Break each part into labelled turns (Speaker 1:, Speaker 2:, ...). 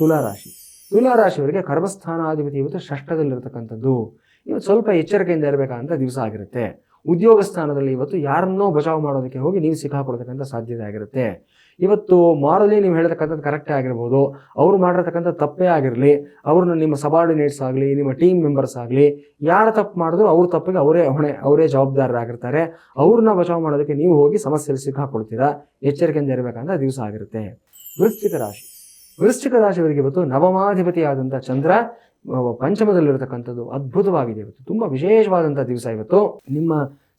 Speaker 1: ತುಲಾರಾಶಿ ತುಲಾರಾಶಿಯವರಿಗೆ ಕರ್ಮಸ್ಥಾನಾಧಿಪತಿ ಇವತ್ತು ಷಷ್ಟದಲ್ಲಿರತಕ್ಕಂಥದ್ದು ಇವತ್ತು ಸ್ವಲ್ಪ ಎಚ್ಚರಿಕೆಯಿಂದ ಇರಬೇಕಂತ ದಿವಸ ಆಗಿರುತ್ತೆ. ಉದ್ಯೋಗ ಸ್ಥಾನದಲ್ಲಿ ಇವತ್ತು ಯಾರನ್ನೋ ಬಚಾವ್ ಮಾಡೋದಕ್ಕೆ ಹೋಗಿ ನೀವು ಸಿಕ್ಕಾಕೊಳ್ತಕ್ಕಂಥ ಸಾಧ್ಯತೆ ಆಗಿರುತ್ತೆ. ಇವತ್ತು ಮಾರಲಿ ನೀವು ಹೇಳ್ತಕ್ಕಂಥದ್ದು ಕರೆಕ್ಟೇ ಆಗಿರ್ಬೋದು. ಅವರು ಮಾಡಿರ್ತಕ್ಕಂಥ ತಪ್ಪೇ ಆಗಿರಲಿ. ಅವ್ರನ್ನ ನಿಮ್ಮ ಸಬಾರ್ಡಿನೇಟ್ಸ್ ಆಗಲಿ, ನಿಮ್ಮ ಟೀಮ್ ಮೆಂಬರ್ಸ್ ಆಗಲಿ, ಯಾರು ತಪ್ಪು ಮಾಡಿದ್ರು ಅವ್ರ ತಪ್ಪಿಗೆ ಅವರೇ ಹೊಣೆ, ಅವರೇ ಜವಾಬ್ದಾರರಾಗಿರ್ತಾರೆ ಅವ್ರನ್ನ ಬಚಾವ್ ಮಾಡೋದಕ್ಕೆ ನೀವು ಹೋಗಿ ಸಮಸ್ಯೆಯಲ್ಲಿ ಸಿಕ್ಕಾಕೊಳ್ತೀರಾ? ಎಚ್ಚರಿಕೆಯಿಂದ ಇರಬೇಕಂತ ದಿವಸ ಆಗಿರುತ್ತೆ. ವೃಶ್ಚಿಕ ರಾಶಿ. ವೃಶ್ಚಿಕ ರಾಶಿಯವರಿಗೆ ಇವತ್ತು ನವಮಾಧಿಪತಿಯಾದಂಥ ಚಂದ್ರ ಪಂಚಮದಲ್ಲಿರತಕ್ಕಂಥದ್ದು ಅದ್ಭುತವಾಗಿದೆ. ಇವತ್ತು ತುಂಬ ವಿಶೇಷವಾದಂಥ ದಿವಸ ಇವತ್ತು. ನಿಮ್ಮ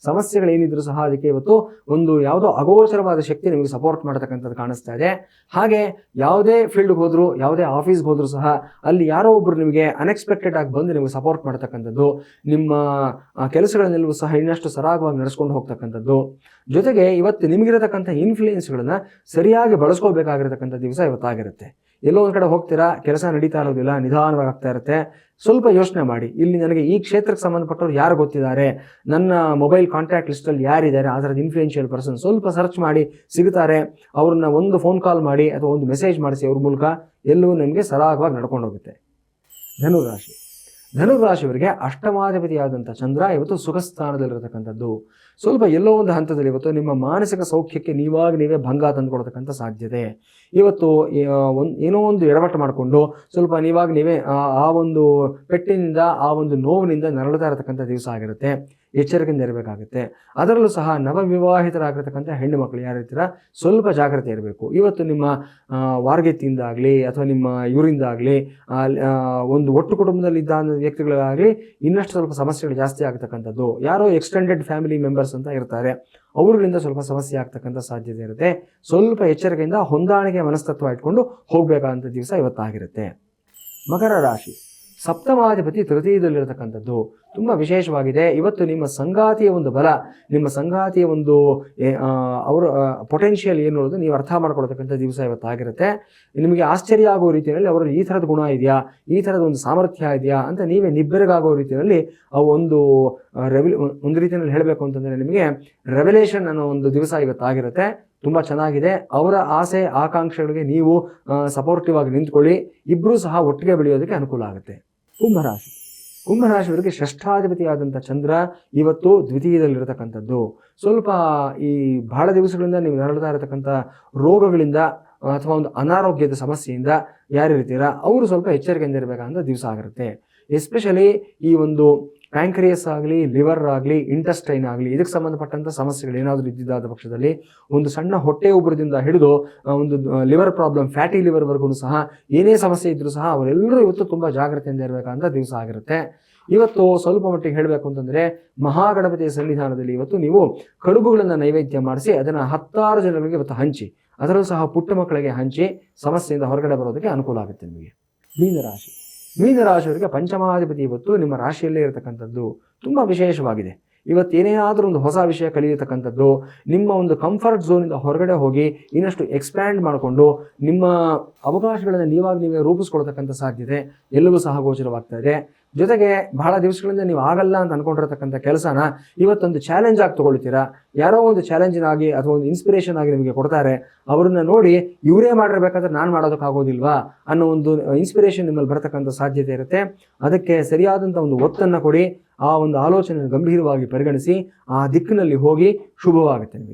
Speaker 1: ಸಮಸ್ಯೆಗಳೇನಿದ್ರು ಸಹ ಅದಕ್ಕೆ ಇವತ್ತು ಒಂದು ಯಾವುದೋ ಅಗೋಚರವಾದ ಶಕ್ತಿ ನಿಮಗೆ ಸಪೋರ್ಟ್ ಮಾಡತಕ್ಕಂಥದ್ದು ಕಾಣಿಸ್ತಾ ಇದೆ. ಹಾಗೆ ಯಾವುದೇ ಫೀಲ್ಡ್ಗೆ ಹೋದ್ರು, ಯಾವುದೇ ಆಫೀಸ್ಗೆ ಹೋದ್ರು ಸಹ ಅಲ್ಲಿ ಯಾರೋ ಒಬ್ಬರು ನಿಮಗೆ ಅನ್ಎಕ್ಸ್ಪೆಕ್ಟೆಡ್ ಆಗಿ ಬಂದು ನಿಮಗೆ ಸಪೋರ್ಟ್ ಮಾಡ್ತಕ್ಕಂಥದ್ದು, ನಿಮ್ಮ ಕೆಲಸಗಳನ್ನೆಲ್ಲವೂ ಸಹ ಇನ್ನಷ್ಟು ಸರಾಗವಾಗಿ ನಡೆಸ್ಕೊಂಡು ಹೋಗ್ತಕ್ಕಂಥದ್ದು. ಜೊತೆಗೆ ಇವತ್ತು ನಿಮಗಿರತಕ್ಕಂಥ ಇನ್ಫ್ಲೂಯೆನ್ಸ್ಗಳನ್ನ ಸರಿಯಾಗಿ ಬಳಸ್ಕೋಬೇಕಾಗಿರತಕ್ಕಂಥ ದಿವಸ ಇವತ್ತಾಗಿರುತ್ತೆ. ಎಲ್ಲೋ ಒಂದು ಕಡೆ ಹೋಗ್ತೀರಾ, ಕೆಲಸ ನಡೀತಾ ಇರೋದಿಲ್ಲ, ನಿಧಾನವಾಗಿ ಆಗ್ತಾ ಇರುತ್ತೆ. ಸ್ವಲ್ಪ ಯೋಚನೆ ಮಾಡಿ. ಇಲ್ಲಿ ನನಗೆ ಈ ಕ್ಷೇತ್ರಕ್ಕೆ ಸಂಬಂಧಪಟ್ಟವ್ರು ಯಾರು ಗೊತ್ತಿದ್ದಾರೆ? ನನ್ನ ಮೊಬೈಲ್ ಕಾಂಟ್ಯಾಕ್ಟ್ ಲಿಸ್ಟಲ್ಲಿ ಯಾರಿದ್ದಾರೆ? ಆ ಥರದ ಇನ್ಫ್ಲೂಯೆನ್ಷಿಯಲ್ ಪರ್ಸನ್ ಸ್ವಲ್ಪ ಸರ್ಚ್ ಮಾಡಿ ಸಿಗುತ್ತಾರೆ ಅವ್ರನ್ನ ಒಂದು ಫೋನ್ ಕಾಲ್ ಮಾಡಿ ಅಥವಾ ಒಂದು ಮೆಸೇಜ್ ಮಾಡಿಸಿ ಅವ್ರ ಮೂಲಕ ಎಲ್ಲವೂ ನಿಮಗೆ ಸರಾಗವಾಗಿ ನಡ್ಕೊಂಡು ಹೋಗುತ್ತೆ. ಧನುರಾಶಿ. ಧನುರಾಶಿಯವರಿಗೆ ಅಷ್ಟಮಾಧಿಪತಿಯಾದಂಥ ಚಂದ್ರ ಇವತ್ತು ಸುಖ ಸ್ಥಾನದಲ್ಲಿರತಕ್ಕಂಥದ್ದು ಸ್ವಲ್ಪ ಎಲ್ಲೋ ಒಂದು ಹಂತದಲ್ಲಿ ಇವತ್ತು ನಿಮ್ಮ ಮಾನಸಿಕ ಸೌಖ್ಯಕ್ಕೆ ನೀವಾಗ ನೀವೇ ಭಂಗ ತಂದುಕೊಡ್ತಕ್ಕಂಥ ಸಾಧ್ಯತೆ. ಇವತ್ತು ಒಂದು, ಏನೋ ಒಂದು ಎಡವಟ್ಟು ಮಾಡಿಕೊಂಡು ಸ್ವಲ್ಪ ನೀವಾಗ ನೀವೇ, ಆ- ಒಂದು ಪೆಟ್ಟಿನಿಂದ, ಆ ಒಂದು ನೋವಿನಿಂದ ನರಳುತ್ತಾ ಇರತಕ್ಕಂಥ ದಿವಸ ಆಗಿರುತ್ತೆ. ಎಚ್ಚರಿಕೆಯಿಂದ ಇರಬೇಕಾಗುತ್ತೆ. ಅದರಲ್ಲೂ ಸಹ ನವವಿವಾಹಿತರಾಗಿರ್ತಕ್ಕಂಥ ಹೆಣ್ಣು ಮಕ್ಕಳು ಯಾರಿರ್ತೀರ ಸ್ವಲ್ಪ ಜಾಗ್ರತೆ ಇರಬೇಕು. ಇವತ್ತು ನಿಮ್ಮ ಆಗಲಿ ಅಥವಾ ನಿಮ್ಮ ಇವರಿಂದಾಗಲಿ ಒಂದು ಒಟ್ಟು ಕುಟುಂಬದಲ್ಲಿ ಇದ್ದ ವ್ಯಕ್ತಿಗಳಿಗಾಗಲಿ ಇನ್ನಷ್ಟು ಸ್ವಲ್ಪ ಸಮಸ್ಯೆಗಳು ಜಾಸ್ತಿ ಆಗ್ತಕ್ಕಂಥದ್ದು. ಯಾರೋ ಎಕ್ಸ್ಟೆಂಡೆಡ್ ಫ್ಯಾಮಿಲಿ ಮೆಂಬರ್ಸ್ ಅಂತ ಇರ್ತಾರೆ. ಅವರುಗಳಿಂದ ಸ್ವಲ್ಪ ಸಮಸ್ಯೆ ಆಗ್ತಕ್ಕಂಥ ಸಾಧ್ಯತೆ ಇರುತ್ತೆ. ಸ್ವಲ್ಪ ಎಚ್ಚರಿಕೆಯಿಂದ ಹೊಂದಾಣಿಕೆ ಮನಸ್ತತ್ವ ಇಟ್ಕೊಂಡು ಹೋಗಬೇಕಾದಂಥ ದಿವಸ ಇವತ್ತಾಗಿರುತ್ತೆ. ಮಕರ ರಾಶಿ. ಸಪ್ತಮಾಧಿಪತಿ ತೃತೀಯದಲ್ಲಿರತಕ್ಕಂಥದ್ದು ತುಂಬ ವಿಶೇಷವಾಗಿದೆ. ಇವತ್ತು ನಿಮ್ಮ ಸಂಗಾತಿಯ ಒಂದು ಬಲ, ನಿಮ್ಮ ಸಂಗಾತಿಯ ಒಂದು ಅವರ ಪೊಟೆನ್ಷಿಯಲ್ ಏನು ಅನ್ನೋದು ನೀವು ಅರ್ಥ ಮಾಡ್ಕೊಳ್ತಕ್ಕಂಥ ದಿವಸ ಇವತ್ತಾಗಿರುತ್ತೆ ನಿಮಗೆ ಆಶ್ಚರ್ಯ ಆಗೋ ರೀತಿಯಲ್ಲಿ ಅವರಲ್ಲಿ ಈ ಥರದ ಗುಣ ಇದೆಯಾ, ಈ ಥರದ ಒಂದು ಸಾಮರ್ಥ್ಯ ಇದೆಯಾ ಅಂತ ನೀವೇ ನಿಬ್ಬೆರಗಾಗೋ ರೀತಿಯಲ್ಲಿ ಆ ಒಂದು ಒಂದು ರೀತಿಯಲ್ಲಿ ಹೇಳಬೇಕು ಅಂತಂದರೆ ನಿಮಗೆ ರೆವಲೇಷನ್ ಅನ್ನೋ ಒಂದು ದಿವಸ ಇವತ್ತಾಗಿರುತ್ತೆ ತುಂಬ ಚೆನ್ನಾಗಿದೆ. ಅವರ ಆಸೆ, ಆಕಾಂಕ್ಷೆಗಳಿಗೆ ನೀವು ಸಪೋರ್ಟಿವ್ ಆಗಿ ನಿಂತ್ಕೊಳ್ಳಿ. ಇಬ್ಬರೂ ಸಹ ಒಟ್ಟಿಗೆ ಬೆಳೆಯೋದಕ್ಕೆ ಅನುಕೂಲ ಆಗುತ್ತೆ. ಕುಂಭರಾಶಿ ಕುಂಭರಾಶಿಯವರಿಗೆ ಷಷ್ಠಾಧಿಪತಿಯಾದಂಥ ಚಂದ್ರ ಇವತ್ತು ದ್ವಿತೀಯದಲ್ಲಿರತಕ್ಕಂಥದ್ದು. ಸ್ವಲ್ಪ ಈ ಬಹಳ ದಿವಸಗಳಿಂದ ನೀವು ನರಳ್ತಾ ಇರತಕ್ಕಂಥ ರೋಗಗಳಿಂದ, ಅಥವಾ ಒಂದು ಅನಾರೋಗ್ಯದ ಸಮಸ್ಯೆಯಿಂದ ಯಾರಿರ್ತೀರಾ, ಅವರು ಸ್ವಲ್ಪ ಎಚ್ಚರಿಕೆಯಿಂದ ಇರಬೇಕಾದ ದಿವಸ ಆಗಿರುತ್ತೆ. ಎಸ್ಪೆಷಲಿ ಈ ಒಂದು ಪ್ಯಾಂಕ್ರಿಯಸ್ ಆಗಲಿ ಲಿವರ್ ಆಗಲಿ ಇಂಟಸ್ಟೈನ್ ಆಗಲಿ, ಇದಕ್ಕೆ ಸಂಬಂಧಪಟ್ಟಂಥ ಸಮಸ್ಯೆಗಳು ಏನಾದರೂ ಇದ್ದಿದ್ದಾದ ಪಕ್ಷದಲ್ಲಿ ಒಂದು ಸಣ್ಣ ಹೊಟ್ಟೆ ಉಬ್ಬರದಿಂದ ಹಿಡಿದು ಒಂದು ಲಿವರ್ ಪ್ರಾಬ್ಲಮ್ ಫ್ಯಾಟಿ ಲಿವರ್ವರೆಗೂ ಸಹ ಏನೇ ಸಮಸ್ಯೆ ಇದ್ದರೂ ಸಹ ಅವರೆಲ್ಲರೂ ಇವತ್ತು ತುಂಬ ಜಾಗ್ರತೆಯಿಂದ ಇರಬೇಕಂತ ದಿವಸ ಆಗಿರುತ್ತೆ. ಇವತ್ತು ಸ್ವಲ್ಪ ಮಟ್ಟಿಗೆ ಹೇಳಬೇಕು ಅಂತಂದರೆ ಮಹಾಗಣಪತಿಯ ಸನ್ನಿಧಾನದಲ್ಲಿ ಇವತ್ತು ನೀವು ಕಡುಬುಗಳನ್ನು ನೈವೇದ್ಯ ಮಾಡಿಸಿ ಅದನ್ನು ಹತ್ತಾರು ಜನಗಳಿಗೆ ಇವತ್ತು ಹಂಚಿ, ಅದರಲ್ಲೂ ಸಹ ಪುಟ್ಟ ಮಕ್ಕಳಿಗೆ ಹಂಚಿ ಸಮಸ್ಯೆಯಿಂದ ಹೊರಗಡೆ ಬರೋದಕ್ಕೆ ಅನುಕೂಲ ಆಗುತ್ತೆ ನಿಮಗೆ. ಮೀನರಾಶಿ. ಮೀನರಾಶಿಯವರಿಗೆ ಪಂಚಮಾಧಿಪತಿ ಇವತ್ತು ನಿಮ್ಮ ರಾಶಿಯಲ್ಲೇ ಇರತಕ್ಕಂಥದ್ದು ತುಂಬ ವಿಶೇಷವಾಗಿದೆ. ಇವತ್ತು ಏನೇನಾದರೂ ಒಂದು ಹೊಸ ವಿಷಯ ಕಲಿಯತಕ್ಕಂಥದ್ದು, ನಿಮ್ಮ ಒಂದು ಕಂಫರ್ಟ್ ಝೋನಿಂದ ಹೊರಗಡೆ ಹೋಗಿ ಇನ್ನಷ್ಟು ಎಕ್ಸ್ಪ್ಯಾಂಡ್ ಮಾಡಿಕೊಂಡು ನಿಮ್ಮ ಅವಕಾಶಗಳನ್ನು ನೀವಾಗಿ ನೀವೇ ರೂಪಿಸ್ಕೊಳ್ತಕ್ಕಂಥ ಸಾಧ್ಯತೆ ಎಲ್ಲವೂ ಸಹ ಗೋಚರವಾಗ್ತಾ ಇದೆ. ಜೊತೆಗೆ ಬಹಳ ದಿವಸಗಳಿಂದ ನೀವು ಆಗಲ್ಲ ಅಂತ ಅನ್ಕೊಂಡಿರತಕ್ಕಂಥ ಕೆಲಸನ ಇವತ್ತೊಂದು ಚಾಲೆಂಜ್ ಆಗಿ ತಗೊಳ್ತೀರಾ? ಯಾರೋ ಒಂದು ಚಾಲೆಂಜಿನಾಗಿ ಅಥವಾ ಒಂದು ಇನ್ಸ್ಪಿರೇಷನ್ ಆಗಿ ನಿಮಗೆ ಕೊಡ್ತಾರೆ. ಅವ್ರನ್ನ ನೋಡಿ ಇವರೇ ಮಾಡಿರ್ಬೇಕಾದ್ರೆ ನಾನು ಮಾಡೋದಕ್ಕಾಗೋದಿಲ್ವಾ ಅನ್ನೋ ಒಂದು ಇನ್ಸ್ಪಿರೇಷನ್ ನಿಮ್ಮಲ್ಲಿ ಬರತಕ್ಕಂಥ ಸಾಧ್ಯತೆ ಇರುತ್ತೆ. ಅದಕ್ಕೆ ಸರಿಯಾದಂಥ ಒಂದು ಒತ್ತನ್ನು ಕೊಡಿ. ಆ ಒಂದು ಆಲೋಚನೆ ಗಂಭೀರವಾಗಿ ಪರಿಗಣಿಸಿ. ಆ ದಿಕ್ಕಿನಲ್ಲಿ ಹೋಗಿ ಶುಭವಾಗುತ್ತೆ ನಿಮಗೆ.